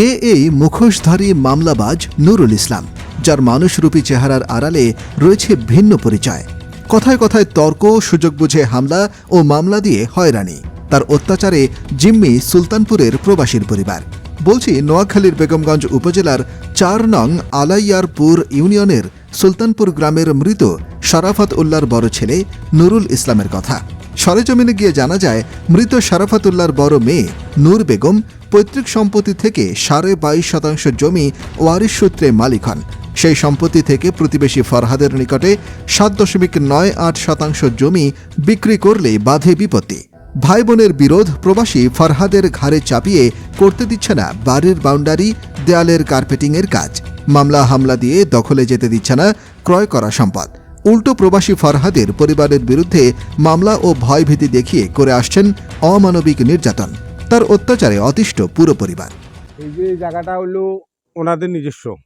কে এই মুখোশধারী মামলাবাজ নুরুল ইসলাম, যার মানুষরূপী চেহারার আড়ালে রয়েছে ভিন্ন পরিচয়। কথায় কথায় তর্ক, সুযোগ বুঝে হামলা ও মামলা দিয়ে হয়রানি। তার অত্যাচারে জিম্মি সুলতানপুরের প্রবাসীর পরিবার। বলছি, নোয়াখালীর বেগমগঞ্জ উপজেলার চার নং আলাইয়ারপুর ইউনিয়নের সুলতানপুর গ্রামের মৃত শরাফত উল্লার বড় ছেলে নুরুল ইসলামের কথা। সরেজমিনে গিয়ে জানা যায়, মৃত শারাফাতুল্লাহর বড় মেয়ে নূর বেগম পৈতৃক সম্পত্তি থেকে সাড়ে বাইশ শতাংশ জমি ওয়ারিশ সূত্রে মালিক হন। সেই সম্পত্তি থেকে প্রতিবেশী ফরহাদের নিকটে সাত দশমিক নয় আট শতাংশ জমি বিক্রি করলে বাধে বিপত্তি। ভাই বোনের বিরোধ প্রবাসী ফরহাদের ঘাড়ে চাপিয়ে করতে দিচ্ছে না বাড়ির বাউন্ডারি, দেয়ালের কার্পেটিংয়ের কাজ। মামলা হামলা দিয়ে দখলে যেতে দিচ্ছে না ক্রয় করা সম্পদ। উল্টো প্রবাসী ফরহাদের পরিবারের বিরুদ্ধে মামলা ও ভয়ভীতি দেখিয়ে করে আসছেন অমানবিক নির্যাতন। তার অত্যাচারে অতিষ্ঠ পুরো পরিবার। এই যে জায়গাটা হলো ওনাদের নিজস্ব।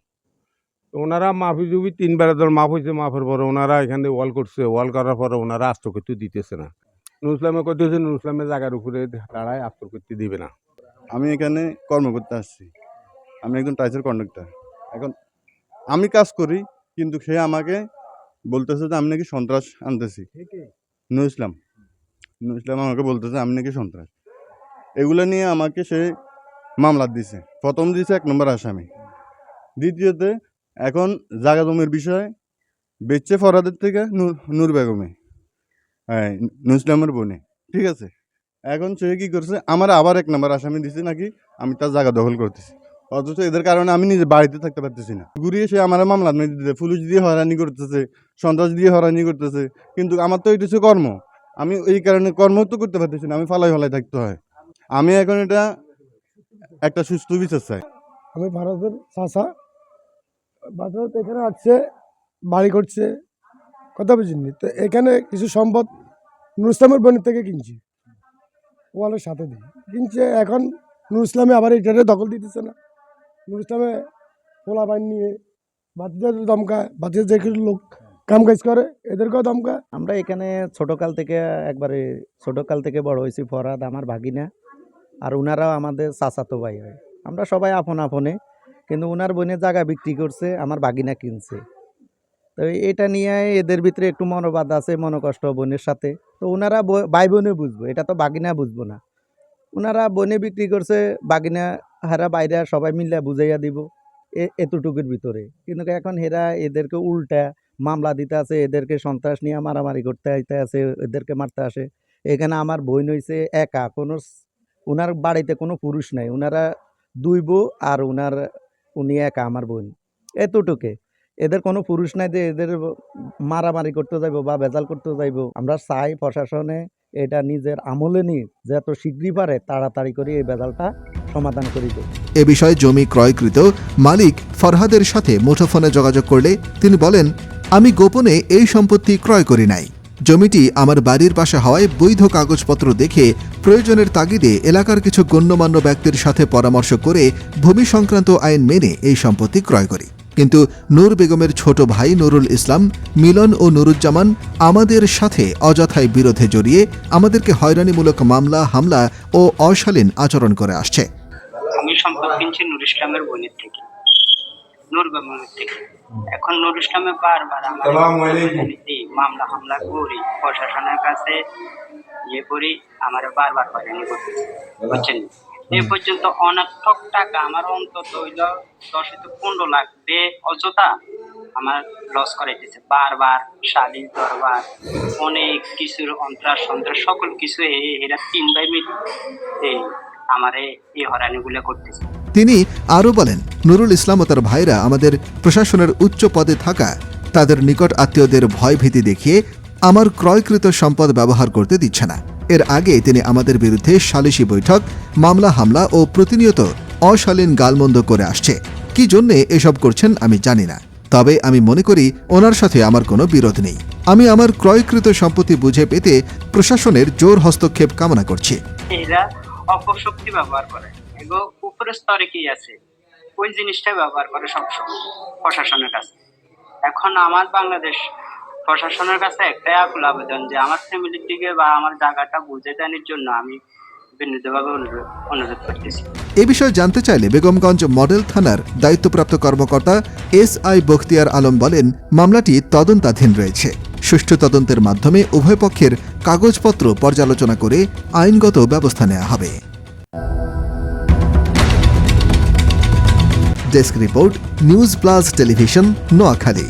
ওনারা মাফি জুবি তিনবার ধর মাফ হয়েছে মাফের পরে ওনারা এখানে ওয়াল করছে। ওয়াল করার পরে ওনারা আস্ত করতে দিতেছে না। নুসলামে করতেছে নুসলামের জায়গার উপরে দাঁড়ায় আস্ত করতে দিবে না। আমি এখানে কর্ম করতে আসছি। আমি একজন টাইসের কন্ডাক্টর। এখন আমি কাজ করি কিন্তু সে আমাকে বলতেছে যে আমি নাকি সন্ত্রাস আনতেছি। নু ইসলাম। নু ইসলাম আমাকে বলতেছে আমি নাকি সন্ত্রাস। এগুলো নিয়ে আমাকে সে মামলা দিছে। প্রথম দিছে এক নম্বর আসামি। দ্বিতীয়তে এখন জাগা জমির বিষয়ে বেচছে ফরাদের থেকে নূর নূর বেগমে হ্যাঁ নূর ইসলামের বোনে ঠিক আছে? এখন সে কি করছে আমার আবার এক নম্বর আসামি দিছে নাকি আমি তার জায়গা দখল করতেছি। অথচ এদের কারণে আমি নিজে বাড়িতে থাকতে পারতেছি না। ঘুরিয়ে সে আমার মামলা দিতে পুলিশ দিয়ে হয়রানি করতেছে। সন্ত্রাস দিয়ে হরানি করতেছে। কিন্তু আমার তো এটা কর্ম। আমি এই কারণে কর্ম তো করতে পারতেছি না, আমি ফালাই ফালাই থাকতে হয়। আমি এখন এটা একটা সুস্থ বিচার চাই। আমি ভারতের চাষা ভারত এখানে আসছে, বাড়ি করছে, কথা বুঝিনি। তো এখানে কিছু সম্পদ নুর ইসলামের বোনের থেকে কিনছি, ওয়ালের সাথে দিই কিনছে, এখন নুর ইসলামে আবার এটারে দখল দিতেছে না। নুর ইসলামে পোলা বাইন নিয়ে বাচ্চাদের দমকায় বাচ্চাদের লোক কাম কাজ করে, এদেরকেও দমকায় আমরা এখানে ছোটকাল থেকে একবারে, ছোটকাল থেকে বড় হয়েছি, ফরাদ আমার ভাগিনা, আর উনারাও আমাদের চাচাতো ভাই হয়। আমরা সবাই আপন আপনে, কিন্তু উনার বোনের জায়গা বিক্রি করছে, আমার ভাগিনা কিনছে। তো এটা নিয়ে এদের ভিতরে একটু মনোবাদ আছে, মনোকষ্ট বোনের সাথে। তো ওনারা ভাই বোনে বুঝব, এটা তো বাগিনা বুঝব না। ওনারা বনে বিক্রি করছে বাগিনা হারা বাইরা সবাই মিলে বুঝাইয়া দিব এতটুকুর ভিতরে। কিন্তু এখন হেরা এদেরকে উল্টা মামলা দিতে আছে, এদেরকে সন্ত্রাস নিয়ে মারামারি করতে আইতে আছে, এদেরকে মারতে আসে। এখানে আমার বোন হইছে একা, কোনো ওনার বাড়িতে কোনো পুরুষ নাই, উনারা দুই বউ আর ওনার উনি একা আমার বোন। এতটুকে। এদের কোনো পুরুষ নাই যে এদের মারামারি করতে যাইব বা বেজাল করতে যাইব। আমরা চাই প্রশাসনে এটা নিজের আমলে নিয়ে যত শীঘ্রই পারে তাড়াতাড়ি করে এই বেজালটা সমাধান করে দেয় এ বিষয়ে জমি ক্রয়কৃত মালিক ফরহাদের সাথে মুঠোফোনে যোগাযোগ করলে তিনি বলেন আমি গোপনে এই সম্পত্তি ক্রয় করি নাই। জমিটি আমার বাড়ির পাশে হওয়ায় বৈধ কাগজপত্র দেখে প্রয়োজনের তাগিদে এলাকার কিছু গণ্যমান্য ব্যক্তির সাথে পরামর্শ করে ভূমি সংক্রান্ত আইন মেনে এই সম্পত্তি ক্রয় করি। কিন্তু নূর বেগমের ছোট ভাই নুরুল ইসলাম, মিলন ও নুরুজ্জামান আমাদের সাথে অযথায় বিরোধে জড়িয়ে আমাদেরকে হয়রানিমূলক মামলা, হামলা ও অশালীন আচরণ করে আসছে। আমি সম্পদ কিনছি নুর ইসলামের বোনের থেকে। নূর বেগমের থেকে এখন নুর ইসলামে বারবার আমার মামলা হামলা করি প্রশাসনের কাছে ইয়ে করি আমার বারবার হয়রানি করতেছে বুঝছেন? এ পর্যন্ত অনার্থক টাকা আমার অন্তত হইল দশ পনেরো লাখ। বে অযথা আমার লস করাইতেছে। বারবার শালীন দরবার অনেক কিছুর অন্তরাস সন্ত্রাস সকল কিছু এরা তিন ভাই মিলে এই আমারে এই হরানিগুলো করতেছে। তিনি আরও বলেন, নুরুল ইসলাম ও তার ভাইরা আমাদের প্রশাসনের উচ্চ পদে থাকা, তাদের নিকট আত্মীয়দের ভয়ভীতি দেখিয়ে আমার ক্রয়কৃত সম্পদ ব্যবহার করতে দিচ্ছে না। এর আগে তিনি আমাদের বিরুদ্ধে সালিশি বৈঠক, মামলা, হামলা ও প্রতিনিয়ত অশালীন গালমন্দ করে আসছে। কি জন্যে এসব করছেন আমি জানি না। তবে আমি মনে করি, ওনার সাথে আমার কোনো বিরোধ নেই। আমি আমার ক্রয়কৃত সম্পত্তি বুঝে পেতে প্রশাসনের জোর হস্তক্ষেপ কামনা করছি। এরা অপশক্তি ব্যবহার করে। এগো উপরের স্তরে কি আছে? ওই জিনিসটা ব্যবহার করে সবসময় প্রশাসনের কাছে? এখন আমার বাংলাদেশ প্রশাসনের কাছে একটাই আকুল আবেদন যে আমার ফ্যামিলির দিকে বা আমার জায়গাটা বুঝে দেওয়ার জন্য আমি এ বিষয়ে জানতে চাইলে বেগমগঞ্জ মডেল থানার দায়িত্বপ্রাপ্ত কর্মকর্তা এস আই বখতিয়ার আলম বলেন, মামলাটি তদন্তাধীন রয়েছে। সুষ্ঠু তদন্তের মাধ্যমে উভয় পক্ষের কাগজপত্র পর্যালোচনা করে আইনগত ব্যবস্থা নেওয়া হবে। Desk report news plus television Noakhali.